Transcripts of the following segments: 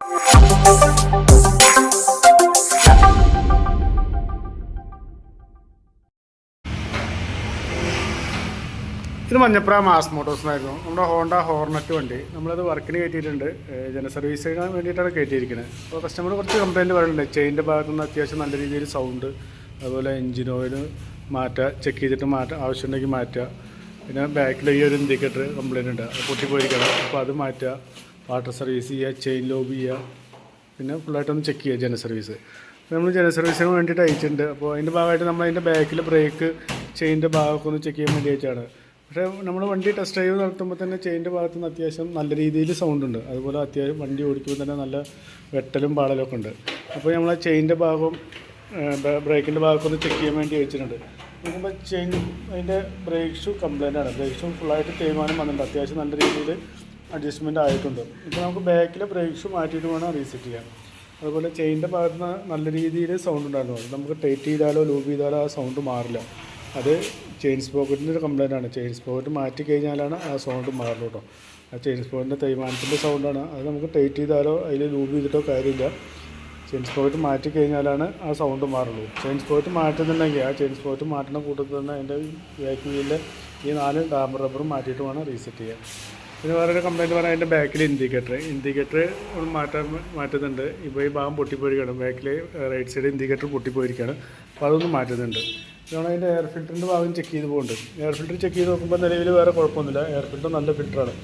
ഇത് മഞ്ഞപ്ര മാസ് മോട്ടോഴ്സിനായിരുന്നു നമ്മുടെ Honda Hornet വണ്ടി. നമ്മളത് വർക്കിന് കയറ്റിയിട്ടുണ്ട്. ജന സർവീസിന് വേണ്ടിയിട്ടാണ് കയറ്റിയിരിക്കുന്നത് അപ്പോൾ കസ്റ്റമർ കുറച്ച് കംപ്ലയിന്റ് പറയുന്നുണ്ട്. ചെയിന്റെ ഭാഗത്തു നിന്ന് അത്യാവശ്യം നല്ല രീതിയിൽ സൗണ്ട് അതുപോലെ എഞ്ചിൻ ഓയിൽ മാറ്റുക ചെക്ക് ചെയ്തിട്ട് മാറ്റുക ആവശ്യമുണ്ടെങ്കിൽ മാറ്റുക പിന്നെ ബാക്കിൽ ഈ ഒരു ഇൻഡിക്കേറ്റർ കംപ്ലയിന്റ് ഉണ്ട്. അത് പൊട്ടിപ്പോയിരിക്കണം. അപ്പോൾ അത് മാറ്റുക വാട്ടർ സർവീസ് ചെയ്യുക ചെയിൻ ലോബ് ചെയ്യുക പിന്നെ ഫുള്ളായിട്ടൊന്ന് ചെക്ക് ചെയ്യുക ജന സർവീസ് നമ്മൾ ജന സർവീസിന് വേണ്ടിയിട്ട് അയച്ചിട്ടുണ്ട്. അപ്പോൾ അതിന്റെ ഭാഗമായിട്ട് നമ്മൾ അതിന്റെ ബാക്കിൽ ബ്രേക്ക് ചെയിന്റെ ഭാഗമൊക്കെ ഒന്ന് ചെക്ക് ചെയ്യാൻ വേണ്ടി അയച്ചാണ് പക്ഷേ നമ്മൾ വണ്ടി ടെസ്റ്റ് ഡ്രൈവ് നടത്തുമ്പോൾ തന്നെ ചെയിന്റെ ഭാഗത്ത് നിന്ന് അത്യാവശ്യം നല്ല രീതിയിൽ സൗണ്ട് ഉണ്ട്. അതുപോലെ അത്യാവശ്യം വണ്ടി ഓടിക്കുമ്പോൾ തന്നെ നല്ല വെട്ടലും പാടലൊക്കെ ഉണ്ട്. അപ്പോൾ നമ്മൾ ആ ചെയിന്റെ ഭാഗം ബ്രേക്കിന്റെ ഭാഗമൊക്കെ ഒന്ന് ചെക്ക് ചെയ്യാൻ വേണ്ടി വെച്ചിട്ടുണ്ട് നോക്കുമ്പോൾ ചെയിൻ അതിന്റെ ബ്രേക്ക് ഷൂ കംപ്ലൈന്റ് ആണ്. ബ്രേക്ക് ഷൂ ഫുള്ളായിട്ട് തേയ്മാനം വന്നിട്ടുണ്ട്. അത്യാവശ്യം നല്ല രീതിയിൽ അഡ്ജസ്റ്റ്മെന്റ് ആയിട്ടുണ്ട്. ഇപ്പോൾ നമുക്ക് ബാക്കിലെ ബ്രേക്സ് മാറ്റിയിട്ട് വേണം റീസെറ്റ് ചെയ്യാൻ. അതുപോലെ ചെയിന്റെ ഭാഗത്ത് നിന്ന് നല്ല രീതിയിൽ സൗണ്ട് ഉണ്ടായിരുന്നു. നമുക്ക് ടൈറ്റ് ചെയ്താലോ ലൂബ് ചെയ്താലോ ആ സൗണ്ട് മാറില്ല. അത് ചെയിൻ സ്പോക്കറ്റിന്റെ ഒരു കംപ്ലൈന്റ് ആണ്. ചെയിൻ സ്പോക്കറ്റ് മാറ്റി കഴിഞ്ഞാലാണ് ആ സൗണ്ട് മാറുള്ളൂ കേട്ടോ ആ ചെയിൻ സ്പോക്കറ്റിന്റെ തേയ്മാനത്തിന്റെ സൗണ്ടാണ് അത് നമുക്ക് ടൈറ്റ് ചെയ്താലോ അതിൽ ലൂബ് ചെയ്തിട്ടോ കാര്യമില്ല. ചെയിൻ സ്പോക്കറ്റ് മാറ്റി കഴിഞ്ഞാലാണ് ആ സൗണ്ട് മാറുള്ളൂ. ചെയിൻ സ്പോക്കറ്റ് മാറ്റുന്നുണ്ടെങ്കിൽ ആ ചെയിൻ സ്പോക്കറ്റ് മാറ്റുന്ന കൂട്ടത്തിൽ തന്നെ അതിന്റെ ബാക്ക് ഈ നാല് ഡാമർ റബ്ബറും മാറ്റിയിട്ട് വേണം റീസെറ്റ് ചെയ്യാൻ. പിന്നെ വേറൊരു കംപ്ലൈന്റ് പറഞ്ഞാൽ അതിന്റെ ബാക്കിൽ ഇൻഡിക്കേറ്റർ ഇൻഡിക്കേറ്റർ മാറ്റാൻ മാറ്റുന്നുണ്ട്. ഇപ്പോൾ ഈ ഭാഗം പൊട്ടിപ്പോയിരിക്കുകയാണ്. ബാക്കിൽ റൈറ്റ് സൈഡ് ഇൻഡിക്കേറ്റർ പൊട്ടിപ്പോയിരിക്കുകയാണ്. അപ്പോൾ അതൊന്നും മാറ്റുന്നുണ്ട്. ഇതാണ് അതിന്റെ എയർ ഫിൽറ്ററിന്റെ ഭാഗം ചെക്ക് ചെയ്ത് പോകുന്നുണ്ട് എയർ ഫിൽറ്റർ ചെക്ക് ചെയ്ത് നോക്കുമ്പോൾ നിലവിൽ വേറെ കുഴപ്പമൊന്നുമില്ല. എയർ ഫിൽറ്റർ നല്ല ഫിൽറ്ററാണ്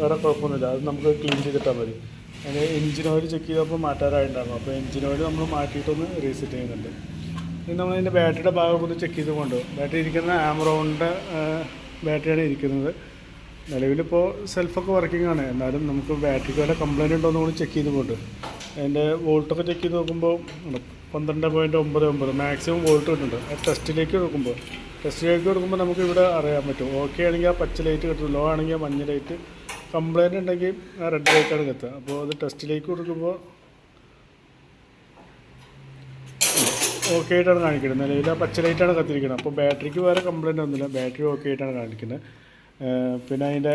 വേറെ കുഴപ്പമൊന്നുമില്ല. അത് നമുക്ക് ക്ലീൻ ചെയ്തിട്ടാൽ മതി. അതിന് എഞ്ചിൻ ഓയിൽ ചെക്ക് ചെയ്തപ്പോൾ മാറ്റാറായിട്ടുണ്ടായിരുന്നു അപ്പോൾ എഞ്ചിൻ ഓയിൽ നമ്മൾ മാറ്റിയിട്ടൊന്ന് റീസെറ്റ് ചെയ്യുന്നുണ്ട്. ഇനി നമ്മൾ അതിന്റെ ബാറ്ററിയുടെ ഭാഗം ഒന്ന് ചെക്ക് ചെയ്ത് കൊണ്ടുപോകും ബാറ്ററി ഇരിക്കുന്ന ആമറോണിന്റെ ബാറ്ററിയാണ് ഇരിക്കുന്നത്. നിലവിലിപ്പോൾ സെൽഫൊക്കെ വർക്കിംഗ് ആണ്. എന്നാലും നമുക്ക് ബാറ്ററിക്ക് വല്ല കംപ്ലൈന്റ് ഉണ്ടോ എന്ന് കൂടി ചെക്ക് ചെയ്ത് പോയിട്ട് അതിന്റെ വോൾട്ടൊക്കെ ചെക്ക് ചെയ്ത് നോക്കുമ്പോൾ പന്ത്രണ്ട് പോയിന്റ് ഒമ്പത് ഒമ്പത്. മാക്സിമം വോൾട്ട് കിട്ടുന്നുണ്ട്. ടെസ്റ്റിലേക്ക് കൊടുക്കുമ്പോൾ ടെസ്റ്റിലേക്ക് കൊടുക്കുമ്പോൾ നമുക്ക് ഇവിടെ അറിയാൻ പറ്റും. ഓക്കെ ആണെങ്കിൽ ആ പച്ച ലൈറ്റ് കിട്ടും. ലോ ആണെങ്കിൽ മഞ്ഞ ലൈറ്റ് കംപ്ലൈന്റ് ഉണ്ടെങ്കിൽ റെഡ് ലൈറ്റാണ് കത്തുക അപ്പോൾ അത് ടെസ്റ്റിലേക്ക് കൊടുക്കുമ്പോൾ ഓക്കെ ആയിട്ടാണ് കാണിക്കുന്നത്. നിലവിൽ ആ പച്ച ലൈറ്റാണ് കത്തിരിക്കുന്നത്. അപ്പോൾ ബാറ്ററിക്ക് വേറെ കംപ്ലൈന്റ് ഒന്നുമില്ല. ബാറ്ററി ഓക്കെ ആയിട്ടാണ് കാണിക്കുന്നത്. പിന്നെ അതിന്റെ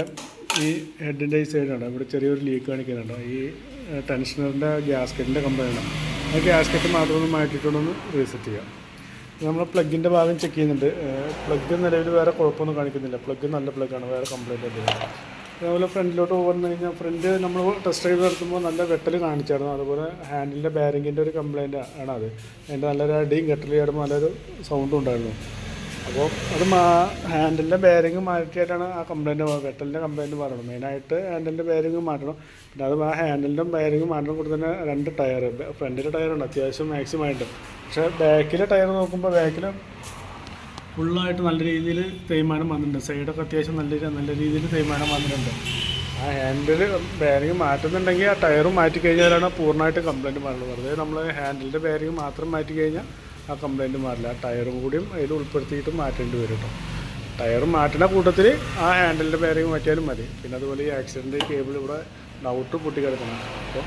ഈ ഹെഡിന്റെ ഈ സൈഡാണ് ഇവിടെ ചെറിയൊരു ലീക്ക് കാണിക്കുന്നുണ്ട്? ഈ ടെൻഷനറിന്റെ ഗ്യാസ്കറ്റിന്റെ കമ്പനിയാണ് ആ ഗ്യാസ്കറ്റ് മാത്രം ഒന്ന് മാറ്റിയിട്ടൊന്ന് റീസെറ്റ് ചെയ്യാം. നമ്മൾ പ്ലഗിന്റെ ഭാഗം ചെക്ക് ചെയ്യുന്നുണ്ട്. പ്ലഗ് നിലവിൽ വേറെ കുഴപ്പമൊന്നും കാണിക്കുന്നില്ല. പ്ലഗ് നല്ല പ്ലഗാണ് വേറെ കംപ്ലൈന്റ് ഒന്നുമില്ല. അതുപോലെ ഫ്രണ്ടിലോട്ട് വന്നു കഴിഞ്ഞാൽ ഫ്രണ്ട് നമ്മൾ ടെസ്റ്റ് ഡ്രൈവ് നടത്തുമ്പോൾ നല്ല വെട്ടൽ കാണിച്ചായിരുന്നു. അതുപോലെ ഹാൻഡിലിന്റെ ബാരിങ്ങിന്റെ ഒരു കംപ്ലൈന്റ് ആണ് അത് അതിന്റെ നല്ലൊരു അടിയും കെട്ടൽ ചേർന്ന് നല്ലൊരു സൗണ്ടും ഉണ്ടായിരുന്നു. അപ്പോൾ അത് മാ ഹാൻഡിലിന്റെ ബെയറിങ് മാറ്റിയിട്ടാണ് ആ കംപ്ലൈന്റ് വെട്ടലിന്റെ കംപ്ലൈന്റ് പറയണം മെയിനായിട്ട് ഹാൻഡിലിന്റെ ബെയറിങ് മാറ്റണം. പിന്നെ അത് ആ ഹാൻഡിലിന്റെ ബെയറിങ് മാറ്റണം. കൂടി തന്നെ രണ്ട് ടയർ ഫ്രണ്ടിലെ ടയറുണ്ട് അത്യാവശ്യം മാക്സിമം ആയിട്ട്. പക്ഷേ ബാക്കിലെ ടയർ നോക്കുമ്പോൾ ബാക്കിൽ ഫുള്ളായിട്ട് നല്ല രീതിയിൽ തേയ്മാനം വന്നിട്ടുണ്ട്. സൈഡൊക്കെ അത്യാവശ്യം നല്ല നല്ല രീതിയിൽ തേയ്മാനം വന്നിട്ടുണ്ട്. ആ ഹാൻഡിൽ ബെയറിങ് മാറ്റുന്നുണ്ടെങ്കിൽ ആ ടയറും മാറ്റി കഴിഞ്ഞാലാണ് പൂർണമായിട്ട് കംപ്ലൈന്റ് മാറുള്ളൂ വെറുതെ നമ്മൾ ഹാൻഡിലിന്റെ ബെയറിങ് മാത്രം മാറ്റി കഴിഞ്ഞാൽ ആ കംപ്ലൈന്റ് മാറില്ല. ടയറും കൂടിയും അതിൽ ഉൾപ്പെടുത്തിയിട്ട് മാറ്റേണ്ടി വരും കേട്ടോ ടയർ മാറ്റുന്ന കൂട്ടത്തിൽ ആ ഹാൻഡലിന്റെ ബെയറിങ് മാറ്റിയാലും മതി. പിന്നെ അതുപോലെ ഈ ആക്സിഡന്റ് കേബിൾ ഇവിടെ ഡൗട്ട് പൊട്ടിക്കിടക്കണം അപ്പോൾ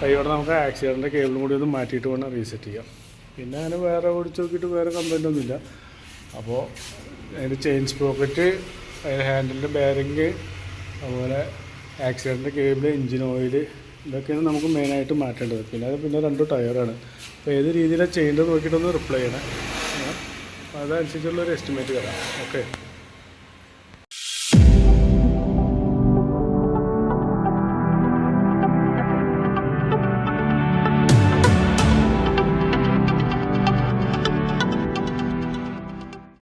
കൈയോടെ നമുക്ക് ആക്സിഡന്റ് കേബിളും കൂടി ഒന്ന് മാറ്റിയിട്ട് വേണം റീസെറ്റ് ചെയ്യാം. പിന്നെ അങ്ങനെ വേറെ ഓടിച്ച് നോക്കിയിട്ട് വേറെ കംപ്ലൈന്റ് ഒന്നുമില്ല. അപ്പോൾ അതിന്റെ ചെയിൻ സ്പോക്കറ്റ് അതിന്റെ ഹാൻഡിലിന്റെ ബെയറിങ് അതുപോലെ ആക്സിഡന്റ് കേബിൾ എഞ്ചിൻ ഓയിൽ ഇതൊക്കെയാണ് നമുക്ക് മെയിനായിട്ട് മാറ്റേണ്ടത്. പിന്നെ പിന്നെ രണ്ട് ടയറാണ് അപ്പോൾ ഏത് രീതിയിലാണ് ചെയ്യേണ്ടത് നോക്കിയിട്ടൊന്ന് റിപ്ലൈ ചെയ്യണം. അതനുസരിച്ചുള്ളൊരു എസ്റ്റിമേറ്റ് തരാം. ഓക്കെ